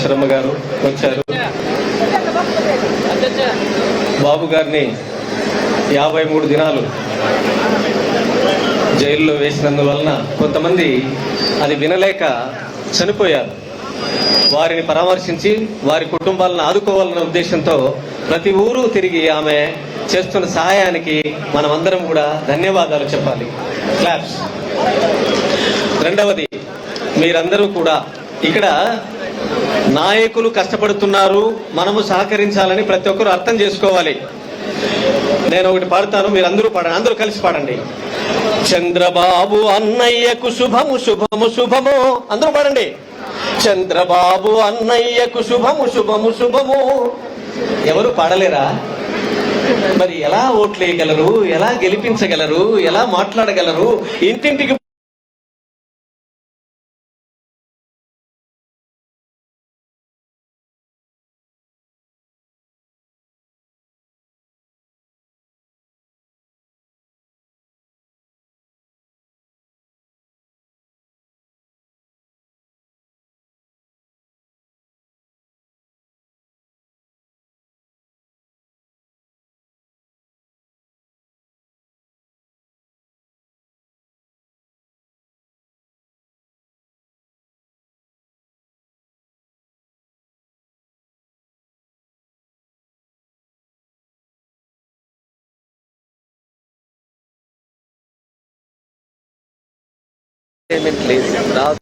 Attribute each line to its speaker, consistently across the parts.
Speaker 1: శర్మ గారు వచ్చారు. బాబు గారిని యాభై మూడు దినాలు జైల్లో వేసినందువలన కొంతమంది అది వినలేక చనిపోయారు. వారిని పరామర్శించి వారి కుటుంబాలను ఆదుకోవాలన్న ఉద్దేశంతో ప్రతి ఊరు తిరిగి ఆమె చేస్తున్న సహాయానికి మనమందరం కూడా ధన్యవాదాలు చెప్పాలి. క్లాప్స్ రెండవది మీరందరూ కూడా ఇక్కడ నాయకులు కష్టపడుతున్నారు మనము సహకరించాలని ప్రతి ఒక్కరు అర్థం చేసుకోవాలి. నేను ఒకటి పాడతాను మీరు అందరూ పాడండి అందరూ కలిసి పాడండి. చంద్రబాబు అన్నయ్యకు శుభము శుభము శుభము. అందరూ పాడండి. చంద్రబాబు అన్నయ్యకు శుభము శుభము శుభము. ఎవరు పాడలేరా? మరి ఎలా ఓట్లేయగలరు? ఎలా గెలిపించగలరు? ఎలా మాట్లాడగలరు? ఇంటింటికి పేమెంట్ లేదు రాదు.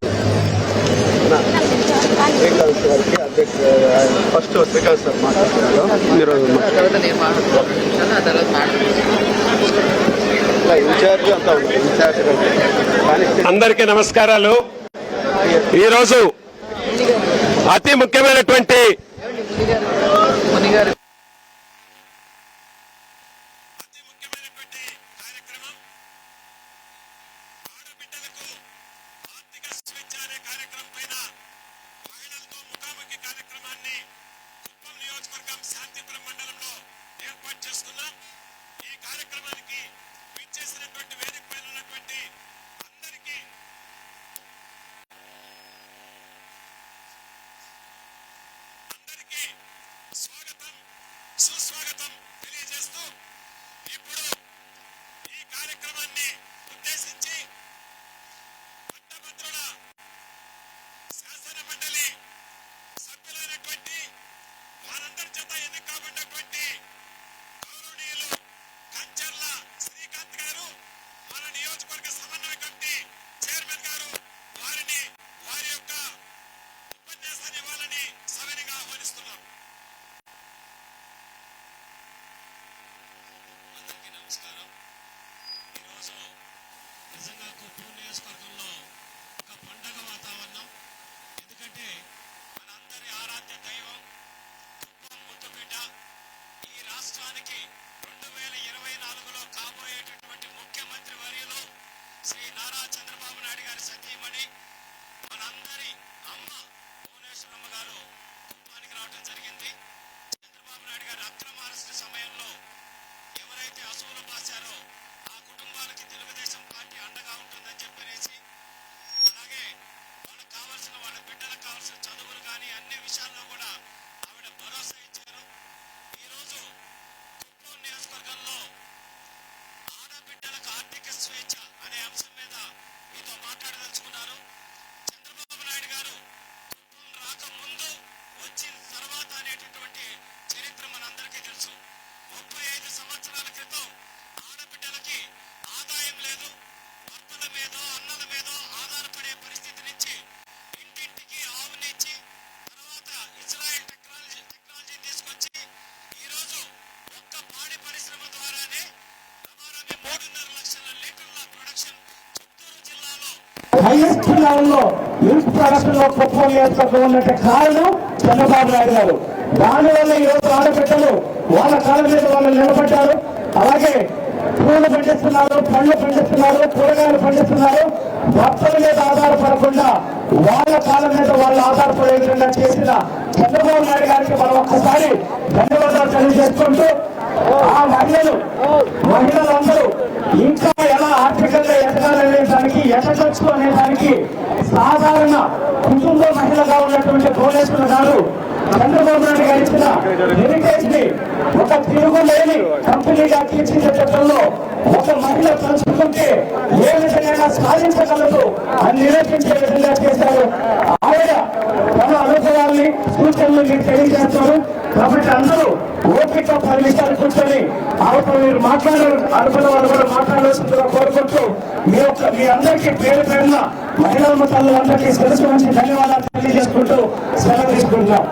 Speaker 2: ఫస్ట్ శ్రీకాంత్ సార్ మాట్లాడుతున్నారు.
Speaker 3: అందరికీ నమస్కారాలు. ఈరోజు అతి ముఖ్యమైనటువంటి అమ్మ భువనేశ్వరమ్మ గారు కుటుంబానికి రావడం జరిగింది చంద్రబాబు నాయుడు గారి అక్రమ అరెస్టు సమయంలో ఎవరైతే అసూలు పాశారో ఆ కుటుంబాలకి తెలుగుదేశం పార్టీ అండగా ఉంటుందని చెప్పనేసి
Speaker 4: హైయెస్ట్ లెవెల్లో యూత్ ప్రొడక్షన్లో కుప్పం ఉన్నట్టు కారణం చంద్రబాబు నాయుడు గారు. దానివల్ల ఈ రోజు ఆడబిడ్డలు వాళ్ళ కాళ్ళ మీద వాళ్ళు నిలబడ్డారు. అలాగే పూలు పండిస్తున్నారు పండ్లు పండిస్తున్నారు కూరగాయలు పండిస్తున్నారు. భక్తుల మీద ఆధారపడకుండా వాళ్ళ కాళ్ళ మీద వాళ్ళు ఆధారపడే విధంగా చేసిన చంద్రబాబు నాయుడు గారికి మనం ఒక్కసారి ధన్యవాదాలు తెలియజేసుకుంటూ ఆ మహిళలు మహిళలందరూ దానికి ఎదగచ్చు అనే దానికి సాధారణ కుటుంబ మహిళగా ఉన్నటువంటి భువనేశ్వర గారు చంద్రబాబు నాయుడు గారు ఇచ్చిన హెరిటేజ్ని ఒక తిరుగులేని కంపెనీగా తీర్చిదిద్దడంలో ఒక మహిళ తలుచుకుంటే ఏ విధంగా సాధించగలదు అని నిరూపించే విధంగా చేశారు. ఆవిడ తమ అనుభవాల్ని సూచనలు మీకు తెలియజేస్తారు. కాబట్టి అందరూ ఓపిక పది నిమిషాలు కూర్చొని ఆవిడ మీరు మాట్లాడారు అనుకున్న వాళ్ళు కూడా మాట్లాడాల్సిందిగా మీ యొక్క మీ అందరికీ పేరు పేరున మహిళా తల్లులందరికీ శిరస్సు నుంచి ధన్యవాదాలు తెలియజేసుకుంటూ సెలవు తీసుకుంటున్నాం.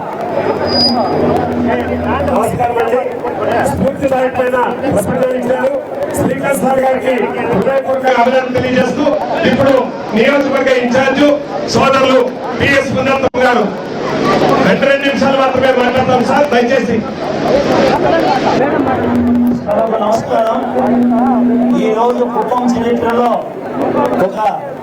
Speaker 5: నమస్కారం అండి. స్ఫూర్తిదాయకమైన ప్రసంగించారు స్పీకర్ సార్ గారికి హృదయపూర్వక అభినందన తెలియజేస్తూ ఇప్పుడు నియోజకవర్గ ఇన్ఛార్జు సోదరులు పిఎస్ పుణ్యాత్మ గారు. రెండు రెండు నిమిషాలు మాత్రమే మాట్లాడతాం సార్ దయచేసి.
Speaker 4: నమస్కారం. ఈ రోజు కుటుంబ చరిత్రలో ఒక